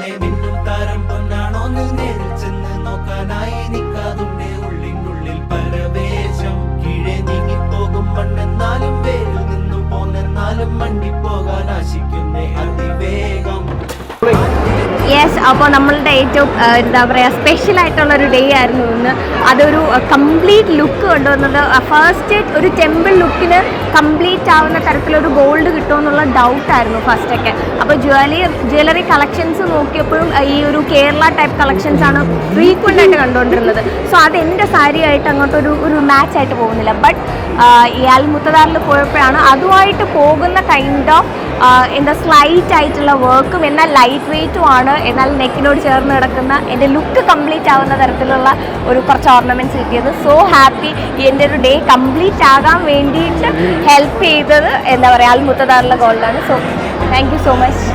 കണ്ണിലെ മിന്നും താരം പൊന്നാണോന്ന് നേരിൽ ചെന്ന് നോക്കാനായി നിൽക്കാതുണ്ടേ ഉള്ളിനുള്ളിൽ പരവേശം. കീഴെ നീങ്ങിപ്പോകും മണ്ണെന്നാലും വേരിൽ നിന്നു പോന്നെന്നാലും മണ്ടിപ്പോകാൻ ആശിക്കുന്നേ അതിവേഗം. യെസ് അപ്പോൾ നമ്മളുടെ ഏറ്റവും എന്താ പറയുക സ്പെഷ്യൽ ആയിട്ടുള്ള ഒരു ഡേ ആയിരുന്നു ഇന്ന്. അതൊരു കംപ്ലീറ്റ് ലുക്ക് കൊണ്ടുവന്നത് ഫസ്റ്റ് ഒരു ടെമ്പിൾ ലുക്കിന് കംപ്ലീറ്റ് ആവുന്ന തരത്തിലൊരു ഗോൾഡ് കിട്ടുമെന്നുള്ള ഡൗട്ടായിരുന്നു ഫസ്റ്റൊക്കെ അപ്പോൾ ജ്വല്ലറി ജ്വല്ലറി കളക്ഷൻസ് നോക്കിയപ്പോഴും ഈ ഒരു കേരള ടൈപ്പ് കളക്ഷൻസ് ആണ് ഫ്രീക്വന്റ് ആയിട്ട് കണ്ടുകൊണ്ടിരുന്നത്. സോ അത് എന്റെ സാരിയായിട്ട് അങ്ങോട്ടൊരു ഒരു മാച്ച് ആയിട്ട് പോകുന്നില്ല. ബട്ട് ഈ അൽമുത്തദാറിൽ പോയപ്പോഴാണ് അതുമായിട്ട് പോകുന്ന കൈൻഡ് ഓഫ് എന്താ സ്ലൈറ്റ് ആയിട്ടുള്ള വർക്കും എന്നാൽ ലൈറ്റ് വെയ്റ്റും ആണ്. എന്നാൽ നെക്കിനോട് ചേർന്ന് കിടക്കുന്ന എന്റെ ലുക്ക് കംപ്ലീറ്റ് ആവുന്ന തരത്തിലുള്ള ഒരു കുറച്ച് ഓർണമെന്റ്സ് കിട്ടിയത്. സോ ഹാപ്പി എന്റെ ഒരു ഡേ കംപ്ലീറ്റ് ആകാൻ വേണ്ടിയിട്ട് ഹെൽപ്പ് ചെയ്തത് എന്താ പറയുക മുത്തദാറുള്ള ഗോൾഡാണ് സോ താങ്ക് സോ മച്ച്